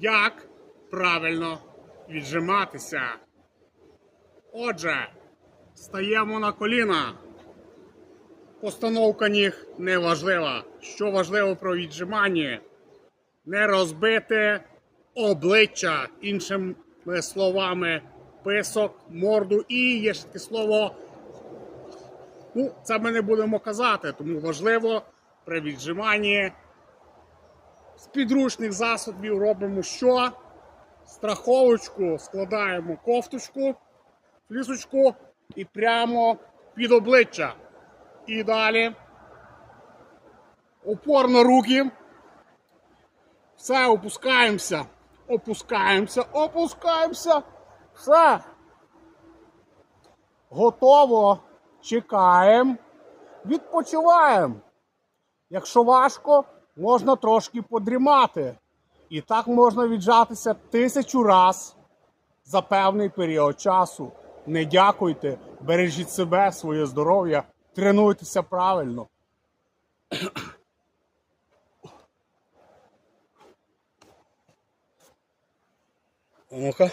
як правильно віджиматися. Отже, стаємо на коліна. Постановка ніг не важлива. Що важливо про віджимання? Не розбити обличчя, іншими словами, писок, морду і є ще таке слово. Ну, це ми не будемо казати, тому важливо при віджиманні з підручних засобів робимо що? Страховочку складаємо кофточку, флісочку і прямо під обличчя. І далі. Опорно руки. Все, опускаємося. Опускаємося, опускаємося. Все. Готово. Чекаємо. Відпочиваємо. Якщо важко, можна трошки подрімати. І так можна віджатися тисячу раз за певний період часу. Не дякуйте, бережіть себе, своє здоров'я, тренуйтеся правильно. Ну-ка.